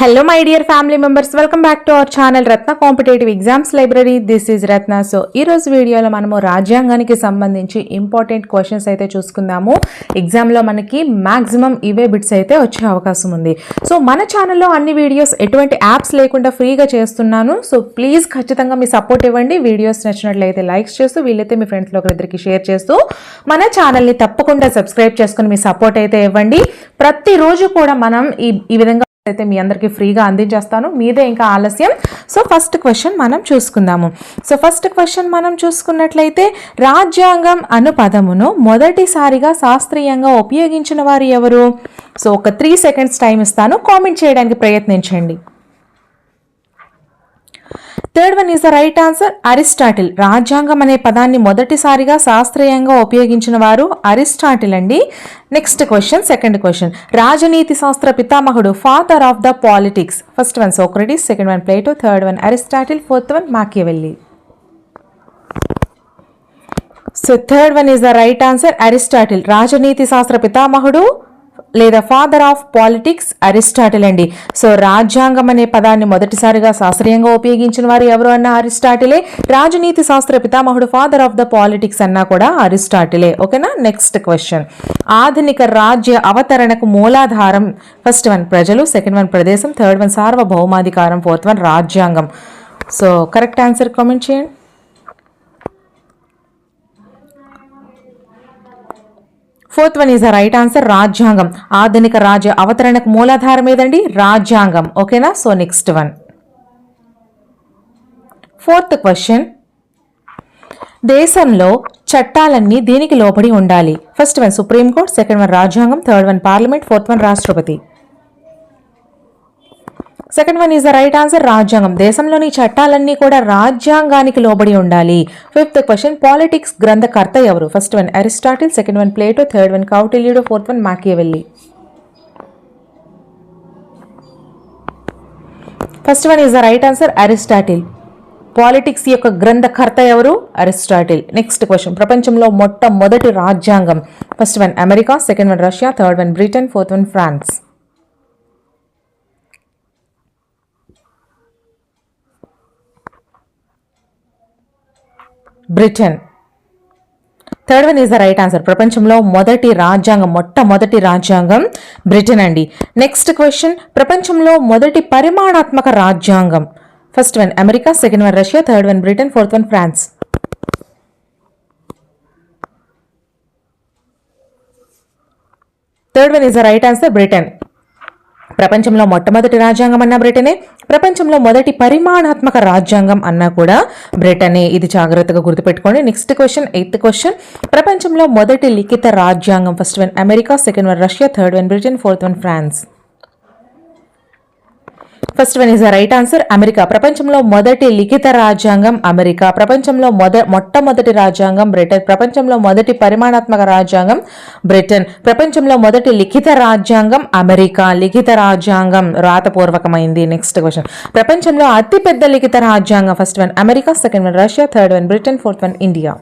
Hello my dear family members welcome back to our channel Ratna competitive exams library this is Ratna so ఈరోజు వీడియోలో మనము రాజ్యాంగానికి సంబంధించి important questions అయితే చూసుకుందాము. ఎగ్జామ్లో మనకి మ్యాక్సిమం ఇవే బిట్స్ అయితే వచ్చే అవకాశం ఉంది. సో మన ఛానల్లో అన్ని వీడియోస్ ఎటువంటి యాప్స్ లేకుండా ఫ్రీగా చేస్తున్నాను. సో ప్లీజ్ ఖచ్చితంగా మీ సపోర్ట్ ఇవ్వండి. వీడియోస్ నచ్చినట్లయితే లైక్స్ చేస్తూ వీలైతే మీ ఫ్రెండ్స్లో ఒకరిద్దరికి షేర్ చేస్తూ మన ఛానల్ని తప్పకుండా సబ్స్క్రైబ్ చేసుకుని మీ సపోర్ట్ అయితే ఇవ్వండి. ప్రతిరోజు కూడా మనం ఈ ఈ విధంగా అయితే మీ అందరికీ ఫ్రీగా అందించేస్తాను. మీదే ఇంకా ఆలస్యం. సో ఫస్ట్ క్వశ్చన్ మనం చూసుకుందాము. సో ఫస్ట్ క్వశ్చన్ మనం చూసుకున్నట్లయితే రాజ్యాంగం అను పదమును మొదటిసారిగా శాస్త్రీయంగా ఉపయోగించిన వారు ఎవరు? సో ఒక త్రీ సెకండ్స్ టైం ఇస్తాను. కామెంట్ చేయడానికి ప్రయత్నించండి. Third one is the right answer Aristotle రాజ్యాంగం అనే పదాన్ని మొదటిసారిగా శాస్త్రీయంగా ఉపయోగించిన వారు అరిస్టాటిల్ అండి. నెక్స్ట్ క్వశ్చన్ సెకండ్ క్వశ్చన్ రాజనీతి శాస్త్ర పితామహుడు father of the politics first one Socrates second one Plato third one Aristotle fourth one Machiavelli so third one is the right answer Aristotle రాజనీతి శాస్త్ర పితామహుడు లేదా ఫాదర్ ఆఫ్ పాలిటిక్స్ అరిస్టాటిల్ అండి. So రాజ్యాంగం అనే పదాన్ని మొదటిసారిగా శాస్త్రీయంగా ఉపయోగించిన వారు ఎవరు అన్న అరిస్టాటిలే? రాజనీతి శాస్త్ర పితామహుడు ఫాదర్ ఆఫ్ ద పాలిటిక్స్ అన్నా కూడా అరిస్టాటిలే. ఓకేనా? నెక్స్ట్ క్వశ్చన్ ఆధునిక రాజ్య అవతరణకు మూలాధారం ఫస్ట్ వన్ ప్రజలు సెకండ్ వన్ ప్రదేశం థర్డ్ వన్ సార్వభౌమాధికారం ఫోర్త్ వన్ రాజ్యాంగం. సో కరెక్ట్ ఆన్సర్ కామెంట్ చేయండి. Fourth one is the right answer రాజ్యాంగం ఆధునిక రాజ్య అవతరణకు మూలాధారం ఏదండి రాజ్యాంగం ఓకేనా so next one fourth question దేశంలో చట్టాలన్నీ దీనికి లోబడి ఉండాలి? First one supreme court second one రాజ్యాంగం third one parliament fourth one రాష్ట్రపతి second one is the right answer రాజ్యాంగం. దేశంలోని చట్టాలన్నీ కూడా రాజ్యాంగానికి లోబడి ఉండాలి. ఫిఫ్త్ క్వశ్చన్ పాలిటిక్స్ గ్రంథకర్త ఎవరు? First one Aristotle second one Plato third one కౌటిల్యుడు fourth one Machiavelli first one is the right answer Aristotle politics యొక్క గ్రంథకర్త ఎవరు? అరిస్టాటిల్ నెక్స్ట్ క్వశ్చన్ ప్రపంచంలో మొట్టమొదటి రాజ్యాంగం. First one America second one Russia third one Britain fourth one France Britain. Third one is the right answer ప్రపంచంలో మొదటి రాజ్యాంగం మొట్టమొదటి రాజ్యాంగం బ్రిటన్ అండి. నెక్స్ట్ క్వశ్చన్ ప్రపంచంలో మొదటి పరిమాణాత్మక రాజ్యాంగం. First one America second one Russia third one Britain fourth one France third one is the right answer Britain ప్రపంచంలో మొట్టమొదటి రాజ్యాంగం అన్న బ్రిటనే ప్రపంచంలో మొదటి పరిమాణాత్మక రాజ్యాంగం అన్నా కూడా బ్రిటనే. ఇది జాగ్రత్తగా గుర్తుపెట్టుకోండి. నెక్స్ట్ క్వశ్చన్ ఎయిత్ క్వశ్చన్ ప్రపంచంలో మొదటి లిఖిత రాజ్యాంగం first one America second one Russia third one Britain fourth one France. First one is the right answer America. ప్రపంచంలో మొదటి లిఖిత రాజ్యాంగం అమెరికా. ప్రపంచంలో మొద మొట్టమొదటి రాజ్యాంగం బ్రిటన్. ప్రపంచంలో మొదటి పరిమాణాత్మక రాజ్యాంగం బ్రిటన్. ప్రపంచంలో మొదటి లిఖిత రాజ్యాంగం అమెరికా. లిఖిత రాజ్యాంగం రాతపూర్వకమైంది. నెక్స్ట్ క్వశ్చన్ ప్రపంచంలో అతిపెద్ద లిఖిత రాజ్యాంగం first one America second one Russia third one Britain fourth one India.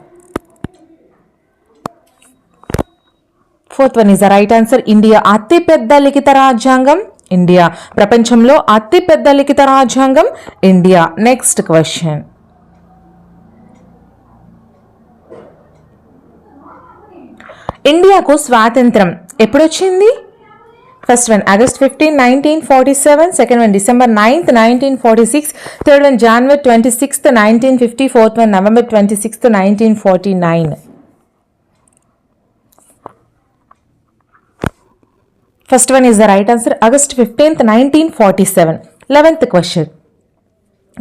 Fourth one is the right answer. India అతిపెద్ద లిఖిత రాజ్యాంగం ఇండియా. ప్రపంచంలో అతిపెద్ద లిఖిత రాజ్యాంగం ఇండియా. Next question. ఇండియాకు స్వాతంత్రం ఎప్పుడొచ్చింది? First one August fifteen nineteen forty seven second one December ninth nineteen forty six third one January twenty sixth nineteen fifty fourth one November twenty sixth nineteen forty nine first one is the right answer August fifteenth nineteen forty seven eleventh question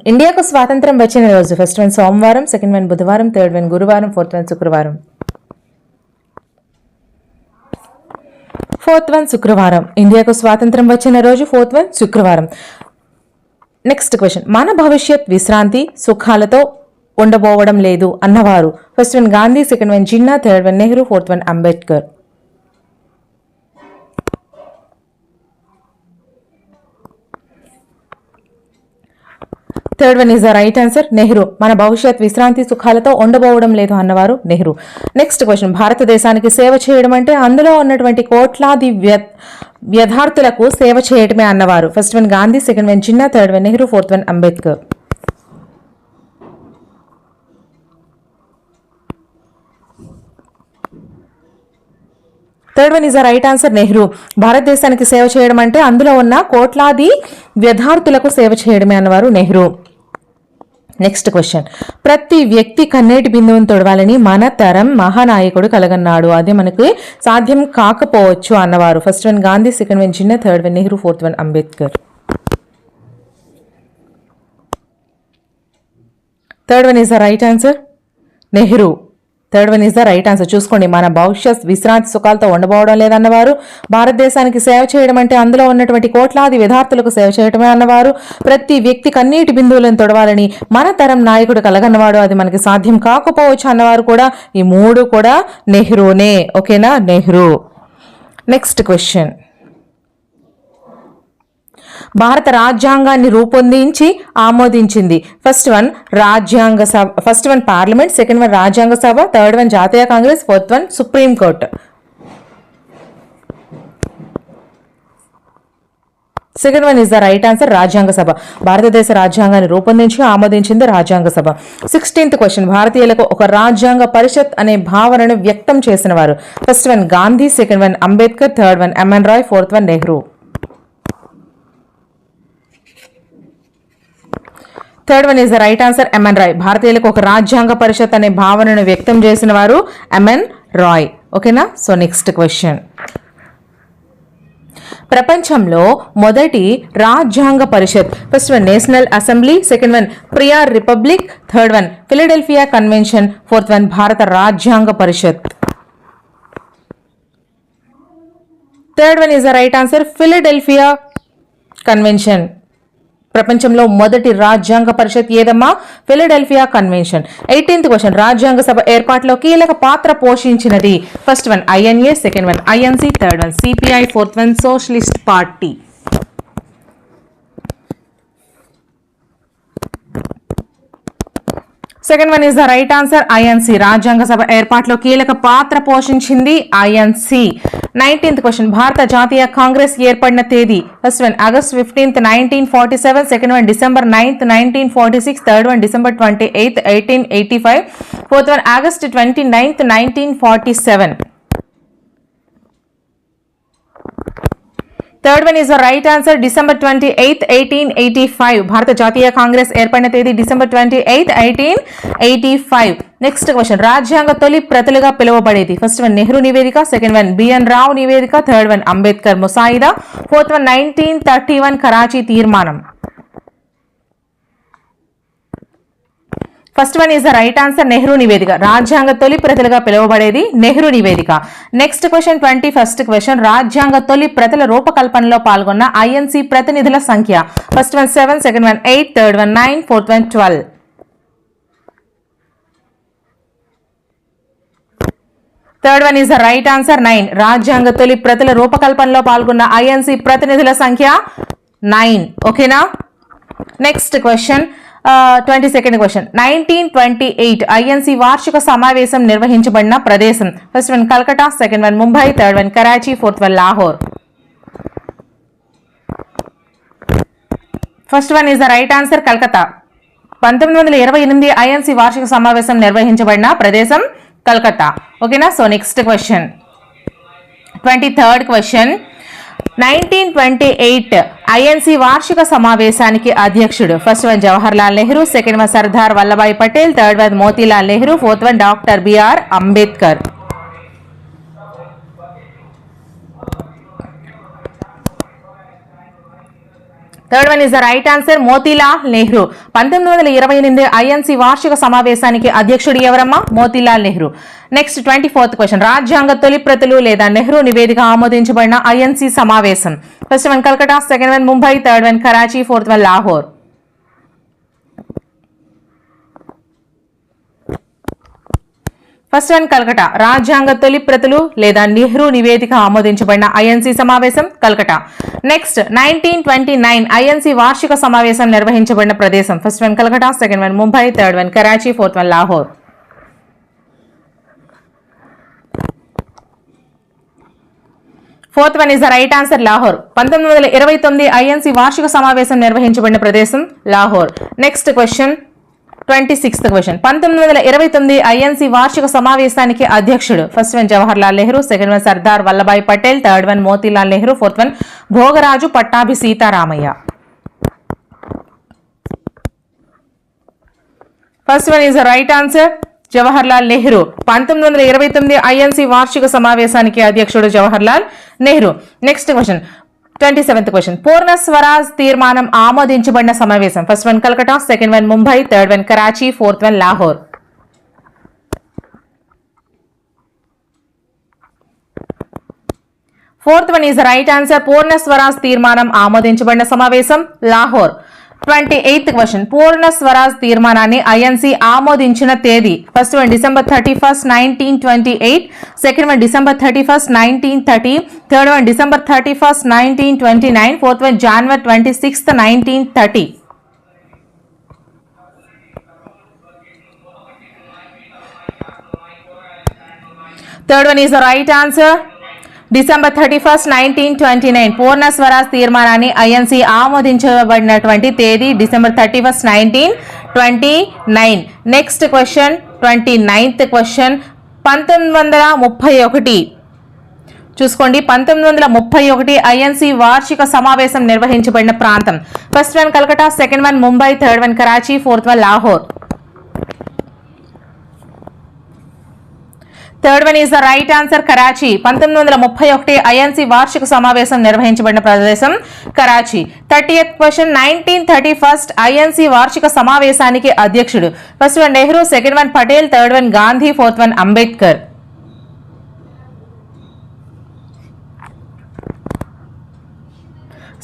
ఇండియాకు స్వాతంత్రం వచ్చిన రోజు first one సోమవారం second one బుధవారం third one గురువారం fourth one శుక్రవారం fourth one శుక్రవారం ఇండియాకు స్వాతంత్రం వచ్చిన రోజు ఫోర్త్ వన్ శుక్రవారం నెక్స్ట్ క్వశ్చన్ మన భవిష్యత్ విశ్రాంతి సుఖాలతో ఉండబోవడం లేదు అన్నవారు first one Gandhi second one Jinnah third one Nehru fourth one Ambedkar third one is the right answer Nehru మన భవిష్యత్ విశ్రాంతి సుఖాలతో ఉండబోవడం లేదు అన్నవారు నెహ్రూ. నెక్స్ట్ క్వశ్చన్ భారతదేశానికి సేవ చేయడం అంటే అందులో ఉన్నటువంటి కోట్లాది వ్య వ్యధార్థులకు సేవ చేయడమే అన్నవారు. First one Gandhi second one Jinnah third one Nehru fourth one Ambedkar third one is the right answer Nehru భారతదేశానికి సేవ చేయడం అంటే అందులో ఉన్న కోట్లాది వ్యధార్థులకు సేవ చేయడమే అన్నవారు నెహ్రూ. నెక్స్ట్ క్వశ్చన్ ప్రతి వ్యక్తి కన్నీటి బిందువును తొడవాలని మన తరం మహానాయకుడు కలగన్నాడు. అదే మనకి సాధ్యం కాకపోవచ్చు అన్నవారు. First one Gandhi second one Jinnah third one Nehru fourth one Ambedkar third one is the right answer Nehru third one is the right answer చూసుకోండి మన భవిష్యత్ విశ్రాంతి సుఖాలతో ఉండబోవడం లేదన్నవారు భారతదేశానికి సేవ చేయడం అంటే అందులో ఉన్నటువంటి కోట్లాది విద్యార్థులకు సేవ చేయడమే అన్నవారు. ప్రతి వ్యక్తి కన్నీటి బిందువులను తొడవాలని మన తరం నాయకుడు కలగన్నవాడు. అది మనకి సాధ్యం కాకపోవచ్చు అన్నవారు కూడా. ఈ మూడు కూడా నెహ్రూనే. ఓకేనా? నెహ్రూ. నెక్స్ట్ క్వశ్చన్ భారత రాజ్యాంగాన్ని రూపొందించి ఆమోదించింది. ఫస్ట్ వన్ రాజ్యాంగ సభ first one parliament second one రాజ్యాంగ సభ థర్డ్ వన్ జాతీయ Congress fourth one supreme court. Second one is the right answer రాజ్యాంగ సభ. భారతదేశ రాజ్యాంగాన్ని రూపొందించి ఆమోదించింది రాజ్యాంగ సభ. సిక్స్టీన్త్ క్వశ్చన్ భారతీయులకు ఒక రాజ్యాంగ పరిషత్ అనే భావనను వ్యక్తం చేసిన వారు. First one Gandhi second one Ambedkar third one MN Roy fourth one Nehru. Third one is the right answer MN Roy భారతీయులకు ఒక రాజ్యాంగ పరిషత్ అనే భావనను వ్యక్తం చేసిన వారు ఎంఎన్ రాయ్ ఓకేనా సో నెక్స్ట్ క్వశ్చన్ ప్రపంచంలో మొదటి రాజ్యాంగ పరిషత్. First one national assembly second one prior republic third one Philadelphia convention fourth one భారత రాజ్యాంగ పరిషత్ third one is the right answer Philadelphia convention ప్రపంచంలో మొదటి రాజ్యాంగ పరిషత్ ఏదమ్మా? ఫిలడెల్ఫియా కన్వెన్షన్ ఎయిటీన్త్ క్వశ్చన్ రాజ్యాంగ సభ ఏర్పాటులో కీలక పాత్ర పోషించినది. First one INA second one INC third one CPI fourth one socialist party second one is the right answer INC రాజ్యాంగ సభ ఏర్పాటులో కీలక పాత్ర పోషించింది ఐఎన్సి నైన్టీన్త్ క్వశ్చన్ భారత జాతీయ కాంగ్రెస్ ఏర్పడిన తేదీ first one August fifteenth nineteen forty seven second one December ninth nineteen forty six third one December twenty eighth eighteen eighty five fourth one August twenty ninth nineteen forty seven third one is the right answer December twenty eighth eighteen eighty five భారత జాతీయ కాంగ్రెస్ ఏర్పడిన తేదీ December twenty eighth eighteen eighty five next question రాజ్యాంగ తొలి ప్రతులుగా పిలువబడేది. First one Nehru నివేదిక second one B N రావు నివేదిక థర్డ్ వన్ అంబేద్కర్ ముసాయిదా fourth one nineteen thirty one Karachi తీర్మానం first one is the right answer Nehru నివేదిక రాజ్యాంగ తొలి ప్రతులుగా పిలువబడేది నెహ్రూ నివేదిక next question twenty first question రాజ్యాంగ తొలి ప్రతల రూపకల్పనలో పాల్గొన్న ఐఎన్సీ ప్రతినిధుల సంఖ్య first one seven second one eight third one nine fourth one twelve third one is the right answer nine రాజ్యాంగ తొలి ప్రతుల రూపకల్పనలో పాల్గొన్న ఐఎన్సీ ప్రతినిధుల సంఖ్య నైన్ ఓకేనా next question twenty second question nineteen twenty eight INC వార్షిక సమావేశం నిర్వహించబడిన ప్రదేశం. First one Calcutta second one Mumbai third one Karachi fourth one Lahore first one is the right answer Calcutta పంతొమ్మిది వందల ఇరవై ఎనిమిది ఐఎన్సీ వార్షిక సమావేశం నిర్వహించబడిన ప్రదేశం కల్కత్తా ఓకేనా so next question twenty third question nineteen twenty eight INC వార్షిక సమావేశానికి అధ్యక్షుడు. First one Jawahar Lal Nehru second one Sardar Vallabhbhai Patel third one Motilal Nehru fourth one doctor BR Ambedkar. Third one is the right answer Motilal Nehru పంతొమ్మిది వందల ఇరవై ఎనిమిది INC వార్షిక సమావేశానికి అధ్యక్షుడు ఎవరమ్మా? Motilal Nehru. Next twenty fourth question రాజ్యాంగ తొలి ప్రతులు లేదా నెహ్రూ నివేదిక ఆమోదించబడిన ఐఎన్సీ సమావేశం. First one Calcutta second one Mumbai third one Karachi fourth one Lahore first one Calcutta. రాజ్యాంగ తొలి ప్రతులు లేదా నెహ్రూ నివేదిక ఆమోదించబడిన ఐఎన్సీ సమావేశం Calcutta. Next nineteen twenty nine INC వార్షిక సమావేశం నిర్వహించబడిన ప్రదేశం. First one Calcutta second one Mumbai third one Karachi fourth one Lahore. Fourth one is the right answer Lahore. పంతొమ్మిది వందల ఇరవై తొమ్మిది ఐఎన్సీ వార్షిక సమావేశం నిర్వహించబడిన ప్రదేశం Lahore. Next question twenty sixth question. పంతొమ్మిది వందల ఇరవై తొమ్మిది ఐఎన్సీ వార్షిక సమావేశానికి అధ్యక్షుడు first one Jawaharlal Nehru second one Sardar Vallabhbhai Patel third one Motilal Nehru fourth one Bhogaraju Pattabhi Sitaramayya. First one is right answer. Jawaharlal Nehru. పంతొమ్మిది వందల ఇరవై తొమ్మిది ఐఎన్సీ వార్షిక సమావేశానికి అధ్యక్షుడు Jawaharlal Nehru. Next question. Twenty seventh question. Purna Swaraj తీర్మానం ఆమోదించబడిన సమావేశం. First one Calcutta second one Mumbai third one Karachi fourth one Lahore fourth one is right answer Purna Swaraj తీర్మానం ఆమోదించబడిన సమావేశం Lahore twenty eighth question. Purna Swaraj తీర్మానాన్ని INC ఆమోదించిన తేదీ. First one December thirty first nineteen twenty eight second one December thirty first nineteen thirty third one December thirty first nineteen twenty nine fourth one January twenty sixth nineteen thirty third one is the right answer December thirty first nineteen twenty nine Purna Swaraj తీర్మానాన్ని INC ఆమోదించబడినటువంటి తేదీ December thirty first nineteen twenty nine. Next question twenty ninth question పంతొమ్మిది వందల ముప్పై ఒకటి. చూసుకోండి పంతొమ్మిది వందల ముప్పై ఒకటి ఐఎన్సీ వార్షిక సమావేశం నిర్వహించబడిన ప్రాంతం. First one Calcutta second one Mumbai third one Karachi fourth one Lahore third one is the right answer Karachi. పంతొమ్మిది వందల ముప్పై ఒకటి ఐఎన్సీ వార్షిక సమావేశం నిర్వహించబడిన ప్రదేశం Karachi. Thirty eighth question nineteen thirty first INC వార్షిక సమావేశానికి అధ్యక్షుడు. First one Nehru second one Patel third one Gandhi fourth one Ambedkar.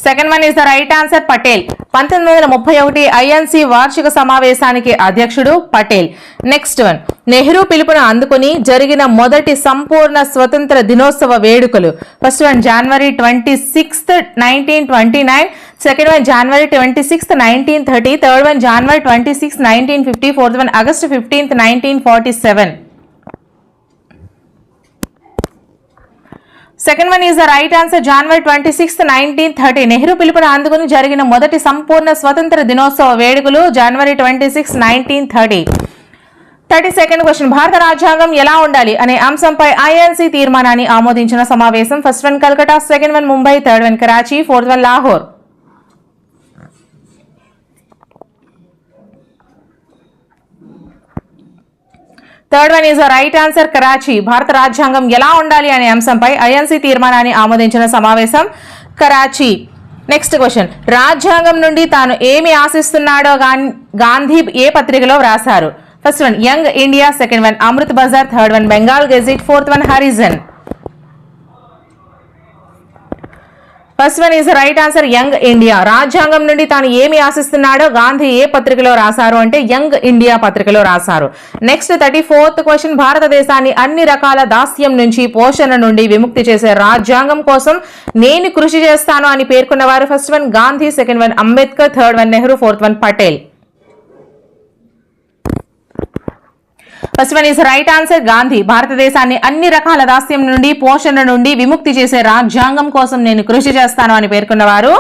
Second one is the right answer Patel. పంతొమ్మిది వందల ముప్పై ఒకటి ఐఎన్సి వార్షిక సమావేశానికి అధ్యక్షుడు పటేల్. Next one. నెహ్రూ పిలుపును అందుకుని జరిగిన మొదటి సంపూర్ణ స్వతంత్ర దినోత్సవ వేడుకలు. First one January twenty sixth nineteen twenty nine second one January twenty sixth nineteen thirty third one January twenty six nineteen fifty fourth one August fifteenth nineteen forty seven second one is the right answer January twenty sixth nineteen thirty Nehru పిలుపును అందుకుని జరిగిన మొదటి సంపూర్ణ స్వతంత్ర దినోత్సవ వేడుకలు January twenty six nineteen thirty thirty second question భారత రాజ్యాంగం ఎలా ఉండాలి అనే అంశంపై ఐఎన్సీ తీర్మానాన్ని ఆమోదించిన సమావేశం first one Calcutta second one Mumbai third one Karachi fourth one Lahore third one is right answer Karachi భారత రాజ్యాంగం ఎలా ఉండాలి అనే అంశంపై ఐఎన్సీ తీర్మానాన్ని ఆమోదించిన సమావేశం కరాచీ నెక్స్ట్ క్వశ్చన్ రాజ్యాంగం నుండి తాను ఏమి ఆశిస్తున్నాడో గాంధీ ఏ పత్రికలో వ్రాసారు first one young India second one Amrit Bazar third one Bengal gazette fourth one Harijan first one is right answer young India రాజ్యాంగం నుండి తాను ఏమి ఆశిస్తున్నాడో గాంధీ ఏ పత్రికలో రాశారు అంటే యంగ్ ఇండియా పత్రికలో రాశారు. నెక్స్ట్ థర్టీ ఫోర్త్ క్వశ్చన్ భారతదేశాన్ని అన్ని రకాల దాస్యం నుంచి పోషణ నుండి విముక్తి చేసే రాజ్యాంగం కోసం నేను కృషి చేస్తాను అని పేర్కొన్నవారు first one Gandhi second one Ambedkar third one Nehru fourth one Patel. First one is right answer Gandhi. భారతదేశాన్ని అన్ని రకాల దాస్యం నుండి పోషణ నుండి విముక్తి చేసే రాజ్యాంగం కోసం నేను కృషి చేస్తాను అని పేర్కొన్నవారు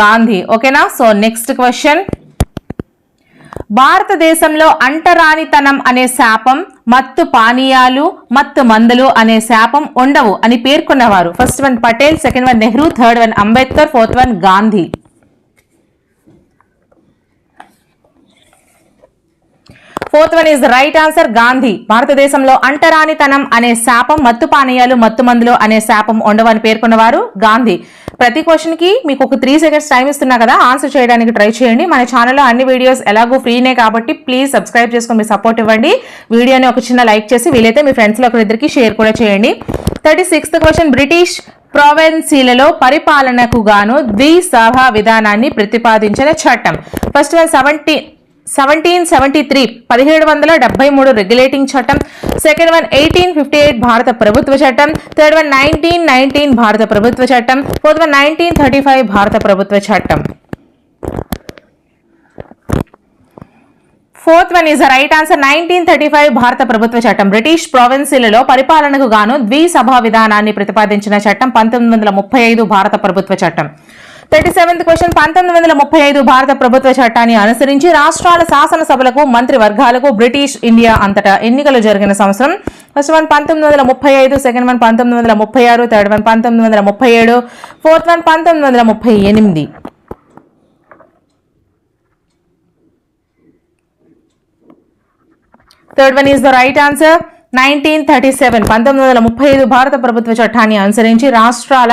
గాంధీ. ఓకేనా? So next question. భారతదేశంలో అంటరానితనం అనే శాపం మత్తు పానీయాలు మత్తు మందులు అనే శాపం ఉండవు అని పేర్కొన్నవారు. First one Patel second one Nehru third one Ambedkar fourth one Gandhi. Fourth one is right answer Gandhi భారతదేశంలో అంటరానితనం అనే శాపం మత్తు పానీయాలు మత్తు మందులు అనే శాపం ఉండవని పేర్కొన్నవారు గాంధీ. ప్రతి క్వశ్చన్కి మీకు ఒక త్రీ సెకండ్స్ టైం ఇస్తున్నా కదా ఆన్సర్ చేయడానికి ట్రై చేయండి. మన ఛానల్లో అన్ని వీడియోస్ ఎలాగో ఫ్రీనే కాబట్టి ప్లీజ్ సబ్స్క్రైబ్ చేసుకుని మీ సపోర్ట్ ఇవ్వండి. వీడియోని ఒక చిన్న లైక్ చేసి వీలైతే మీ ఫ్రెండ్స్లో ఒకరిద్దరికి షేర్ కూడా చేయండి. థర్టీ సిక్స్త్ క్వశ్చన్ బ్రిటిష్ ప్రావెన్సీలలో పరిపాలనకు గాను ద్విసభ విధానాన్ని ప్రతిపాదించిన చట్టం. First one seventy seventeen seventy three పదిహేడు వందల డెబ్బై మూడు రెగ్యులేటింగ్ చట్టం second one eighteen fifty eight భారత ప్రభుత్వ చట్టం థర్డ్ వన్ నైన్టీన్ నైన్టీన్ భారత ప్రభుత్వ చట్టం fourth one nineteen thirty five భారత ప్రభుత్వ చట్టం. Fourth one is right answer nineteen thirty five భారత ప్రభుత్వ చట్టం. బ్రిటిష్ ప్రావిన్సీలలో పరిపాలనకు గాను ద్విసభా విధానాన్ని ప్రతిపాదించిన చట్టం పంతొమ్మిది వందల ముప్పై ఐదు భారత ప్రభుత్వ చట్టం. థర్టీ సెవెంత్ క్వశ్చన్ పంతొమ్మిది వందల ముప్పై ఐదు భారత ప్రభుత్వ చట్టాన్ని అనుసరించి రాష్ట్రాల శాసనసభలకు మంత్రి వర్గాలకు బ్రిటిష్ ఇండియా అంతటా ఎన్నికలు జరిగిన సంవత్సరం. ఫస్ట్ వన్ పంతొమ్మిది వందల ముప్పై ఐదు. సెకండ్ వన్ పంతొమ్మిది వందల ముప్పై ఆరు. థర్డ్ వన్ పంతొమ్మిది వందల ముప్పై ఏడు. ఫోర్త్ వన్ పంతొమ్మిది వందల ముప్పై ఎనిమిది. Third one is the right answer nineteen thirty seven పంతొమ్మిది వందల ముప్పై ఐదు భారత ప్రభుత్వ చట్టాన్ని అనుసరించి రాష్ట్రాల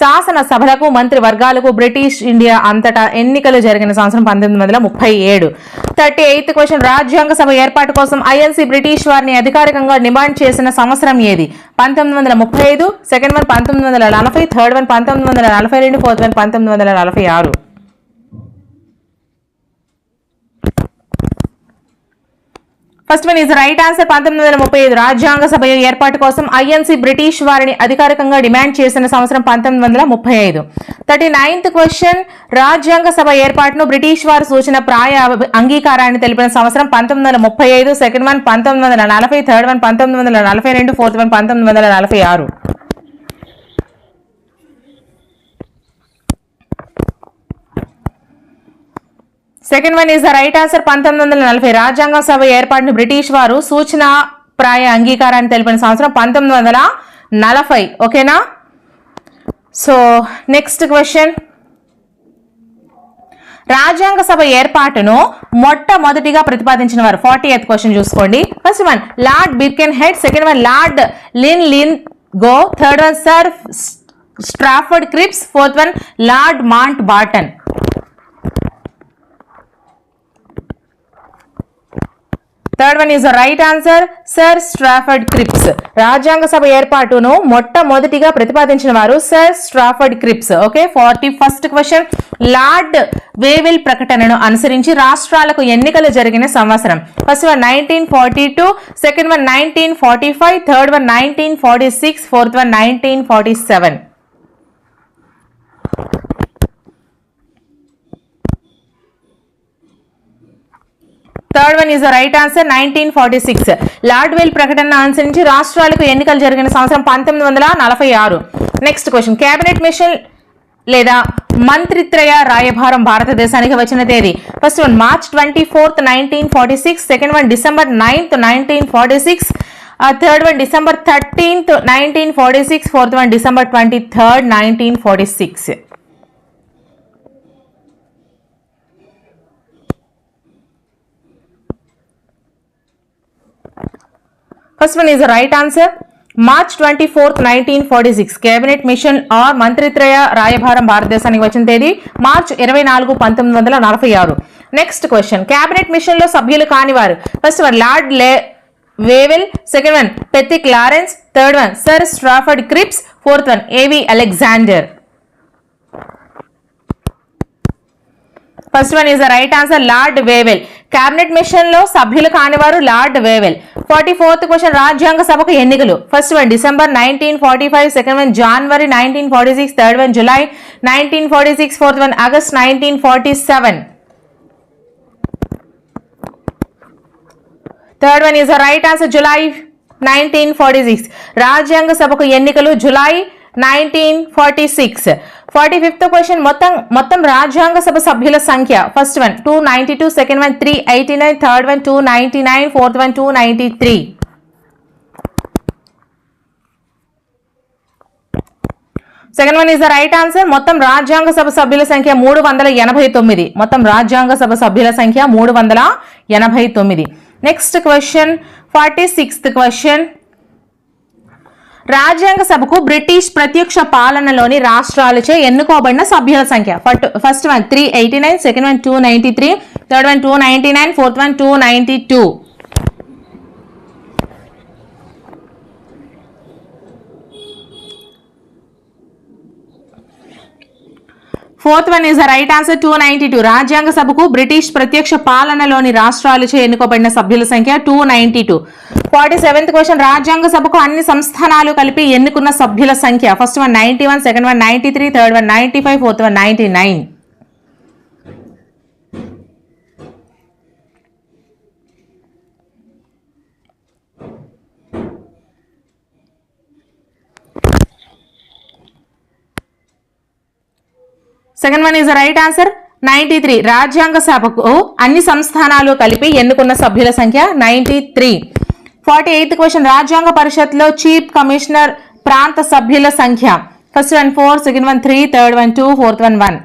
శాసన సభలకు మంత్రి వర్గాలకు బ్రిటిష్ ఇండియా అంతటా ఎన్నికలు జరిగిన సంవత్సరం పంతొమ్మిది వందల ముప్పై ఏడు. థర్టీ ఎయిత్ క్వశ్చన్ రాజ్యాంగ సభ ఏర్పాటు కోసం ఐఎల్సీ బ్రిటిష్ వారిని అధికారికంగా డిమాండ్ చేసిన సంవత్సరం ఏది? పంతొమ్మిది వందల ముప్పై ఐదు సెకండ్ వన్ పంతొమ్మిది వందల నలభై థర్డ్ వన్ పంతొమ్మిది వందల నలభై రెండు ఫోర్త్ వన్ పంతొమ్మిది వందల నలభై ఆరు. First one is right answer పంతొమ్మిది వందల ముప్పై ఐదు. రాజ్యాంగ సభ ఏర్పాటు కోసం ఐఎన్సీ బ్రిటిష్ వారిని అధికారికంగా డిమాండ్ చేసిన సంవత్సరం పంతొమ్మిది వందల ముప్పై ఐదు. థర్టీ నైన్త్ క్వశ్చన్ రాజ్యాంగ సభ ఏర్పాటును బ్రిటిష్ వారు సూచన ప్రాయ అంగీకారాన్ని తెలిపిన సంవత్సరం పంతొమ్మిది వందల ముప్పై ఐదు సెకండ్ వన్ పంతొమ్మిది వందల నలభై థర్డ్ వన్ పంతొమ్మిది వందల నలభై రెండు ఫోర్త్ వన్ పంతొమ్మిది వందల నలభై ఆరు. Second one is the right answer పంతొమ్మిది వందల నలభై రాజ్యాంగ సభ ఏర్పాటును బ్రిటిష్ వారు సూచన ప్రాయ అంగీకారాన్ని తెలిపిన సంవత్సరం పంతొమ్మిది వందల నలభై. ఓకేనా? సో నెక్స్ట్ క్వశ్చన్ రాజ్యాంగ సభ ఏర్పాటును మొట్టమొదటిగా ప్రతిపాదించిన వారు ఫార్టీ ఎయిత్ క్వశ్చన్ చూసుకోండి. First one Lord Birkenhead second one Lord Linlithgow. Third one sir Stafford Cripps. Fourth one Lord Mountbatten third one is right answer sir Stafford Cripps రాజ్యాంగ సభ ఏర్పాటును మొట్టమొదటిగా ప్రతిపాదించిన వారు sir Stafford Cripps okay forty first question Lord Wavell ప్రకటనను అనుసరించి రాష్ట్రాలకు ఎన్నికలు జరిగిన సంవత్సరం. First one nineteen forty two second one nineteen forty five third one nineteen forty six fourth one nineteen forty seven third one is the right answer nineteen forty six Lord Wavell ప్రకటన అనుసరించి రాష్ట్రాలకు ఎన్నికలు జరిగిన సంవత్సరం పంతొమ్మిది వందల నలభై ఆరు. నెక్స్ట్ క్వశ్చన్ కేబినెట్ మిషన్ లేదా మంత్రిత్రయ రాయభారం భారతదేశానికి వచ్చిన తేదీ. First one March twenty fourth nineteen forty six second one December ninth nineteen forty six third one December thirteenth nineteen forty six fourth one December twenty third nineteen forty six first one is right answer March twenty fourth nineteen forty six Cabinet Mission or మంత్రిత్రయ రాయభారం భారతదేశానికి వచ్చిన తేదీ March ఇరవై నాలుగు పంతొమ్మిది వందల నలభై ఆరు నెక్స్ట్ క్వశ్చన్ కేబినెట్ మిషన్లో సభ్యులు కానివారు ఫస్ట్ వన్ లార్డ్ లే Wavell second one Pethick Lawrence third one sir Stafford Cripps fourth one A V Alexander first one is the right answer Lord Wavell Cabinet మిషన్లో సభ్యులు కానివారు Lord Wavell forty fourth question రాజ్యాంగ సభకు ఎన్నికలు. First one December nineteen forty five second one January nineteen forty six third one July nineteen forty six fourth one August nineteen forty seven. Third one is right answer July nineteen forty six. రాజ్యాంగ సభకు ఎన్నికలు July nineteen forty six. Forty fifth question. మొత్తం మొత్తం రాజ్యాంగ సభ సభ్యుల సంఖ్య. First one two ninety two second one three eighty nine third one two ninety nine fourth one two ninety three second one is the right answer మొత్తం రాజ్యాంగ సభ సభ్యుల సంఖ్య మూడు వందల ఎనభై తొమ్మిది. మొత్తం రాజ్యాంగ సభ సభ్యుల సంఖ్య మూడు వందల ఎనభై తొమ్మిది. Next question forty sixth question రాజ్యాంగ సభకు బ్రిటిష్ ప్రత్యక్ష పాలనలోని రాష్ట్రాలచే ఎన్నుకోబడిన సభ్యుల సంఖ్య. First one three eighty nine second one two ninety three third one two ninety nine fourth one two ninety two fourth one is the right answer two ninety two. రాజ్యాంగ సభకు బ్రిటిష్ ప్రత్యక్ష పాలనలోని రాష్ట్రాలచే ఎన్నుకోబడిన సభ్యుల సంఖ్య two ninety two. Forty seventh question. రాజ్యాంగ సభకు అన్ని సంస్థానాలు కలిపి ఎన్నుకున్న సభ్యుల సంఖ్య? First one ninety one second one ninety three third one ninety five fourth one ninety nine. Second one is right answer ninety three రాజ్యాంగ సభకు అన్ని సంస్థానాలు కలిపి ఎన్నుకున్న సభ్యుల సంఖ్య ninety three forty eighth question రాజ్యాంగ పరిషత్లో చీఫ్ కమిషనర్ ప్రాంత సభ్యుల సంఖ్య. First one four second one three third one two fourth one one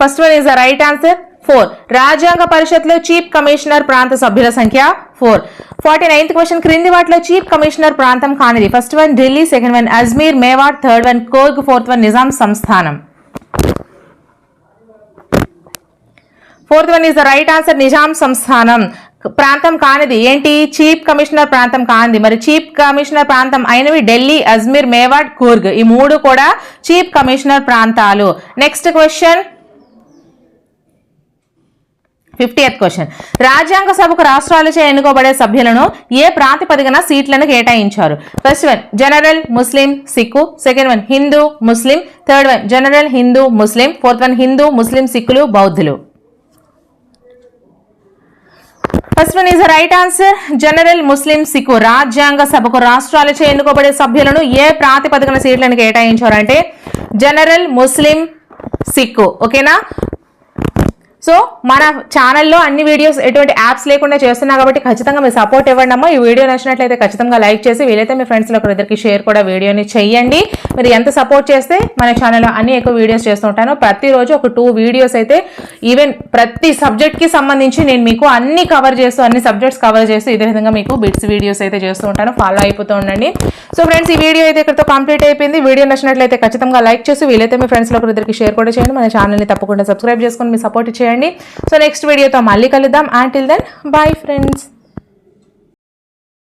first one is the right answer four. రాజ్యాంగ పరిషత్లో చీఫ్ కమిషనర్ ప్రాంత సభ్యుల సంఖ్య ఫోర్. ఫార్టీ నైన్త్ క్వశ్చన్ క్రింది వాటిలో చీఫ్ కమిషనర్ ప్రాంతం కానిది. First one Delhi second one Ajmer Mewar third one Coorg fourth one Nizam సంస్థానం. Fourth one is the right answer Nizam సంస్థానం. ప్రాంతం కానిది. ఏంటి? చీఫ్ కమిషనర్ ప్రాంతం కానిది. మరి చీఫ్ కమిషనర్ ప్రాంతం అయినవి ఢిల్లీ అజ్మీర్ మేవాడ్ కూర్గ్. ఈ మూడు కూడా చీఫ్ కమిషనర్ ప్రాంతాలు. Next question. ఫిఫ్టీయత్ క్వశ్చన్ రాజ్యాంగ సభకు రాష్ట్రాలచే ఎన్నుకోబడే సభ్యులను ఏ ప్రాతిపదికన సీట్లను కేటాయించారు? ఫస్ట్ వన్ జనరల్ ముస్లిం సిక్కు సెకండ్ వన్ హిందూ ముస్లిం థర్డ్ వన్ జనరల్ హిందూ ముస్లిం ఫోర్త్ వన్ హిందూ ముస్లిం సిక్కులు బౌద్ధులు first one is right answer general ముస్లిం సిక్కు రాజ్యాంగ సభకు రాష్ట్రాలచే ఎన్నుకోబడే సభ్యులను ఏ ప్రాతిపదికన సీట్లను కేటాయించారు అంటే జనరల్ ముస్లిం సిక్కు ఓకేనా సో మన ఛానల్లో అన్ని వీడియోస్ ఎటువంటి యాప్స్ లేకుండా చేస్తున్నా కాబట్టి ఖచ్చితంగా మీ సపోర్ట్ ఇవ్వండి అమ్మా. ఈ వీడియో నచ్చినట్లయితే ఖచ్చితంగా లైక్ చేసి వీలైతే మీ ఫ్రెండ్స్లో ఒకరిద్దరికి షేర్ కూడా వీడియోని చెయ్యండి. మీరు ఎంత సపోర్ట్ చేస్తే మన ఛానల్లో అన్ని ఎక్కువ వీడియోస్ చేస్తూ ఉంటాను. ప్రతిరోజు ఒక టూ వీడియోస్ అయితే ఈవెన్ ప్రతి సబ్జెక్ట్కి సంబంధించి నేను మీకు అన్ని కవర్ చేస్తూ అన్ని సబ్జెక్ట్స్ కవర్ చేస్తూ ఇదే విధంగా మీకు బిట్స్ వీడియోస్ అయితే చేస్తూ ఉంటాను. ఫాలో అయిపోతూ ఉండండి. సో ఫ్రెండ్స్ ఈ వీడియో అయితే ఇక్కడతో కంప్లీట్ అయిపోయింది. వీడియో నచ్చినట్లయితే ఖచ్చితంగా లైక్ చేసి వీలైతే మీ ఫ్రెండ్స్లో ఒకరిద్దరికి షేర్ కూడా చేయండి. మన ఛానల్ని తప్పకుండా సబ్స్క్రైబ్ చేసుకొని మీ సపోర్ట్ చేయండి. సో నెక్స్ట్ వీడియోతో మళ్ళీ కలుద్దాం. Until then bye friends